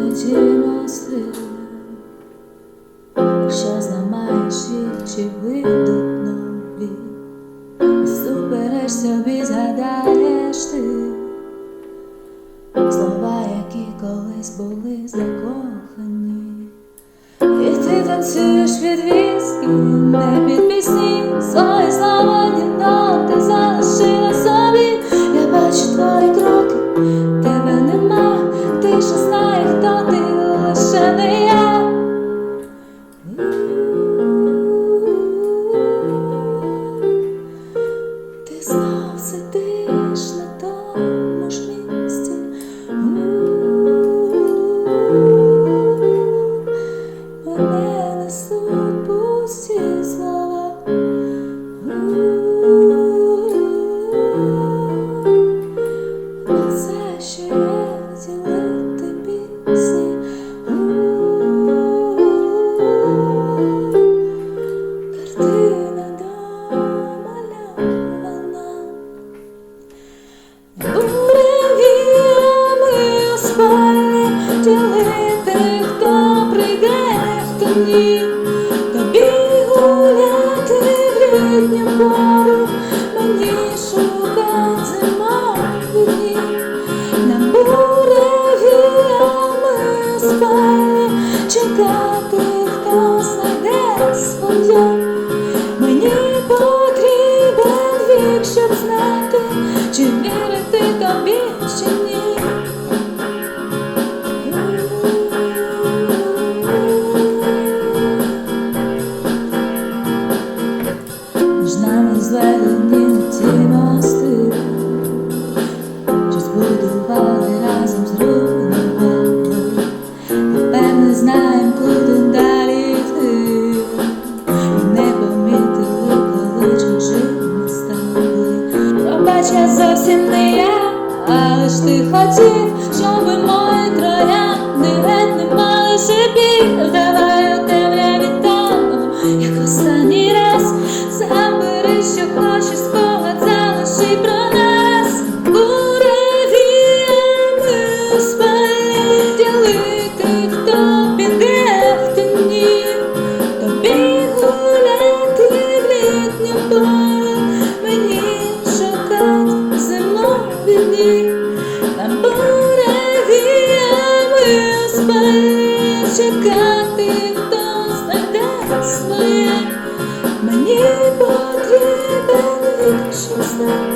тілости, що зламаєш їх, чи вийдуть нові, супереш собі, згадаєш ти. Слова, які колись були закохані, і ти танцюєш від віскі, не під пісні. Свої слова. possibility. Хто ні. Тобі гуляти в літню пору, мені шукать зимові дні. Нам буревіями спальні чекати, хто знайде своє. Мені потрібен вік, щоб знати, чи вірити тобі, чи ні. Наче зовсім не я, але ж ти хотів, щоб мої троє. війни, нам берегами спи чекати, хто знайде своє, мені потрібен, що знає.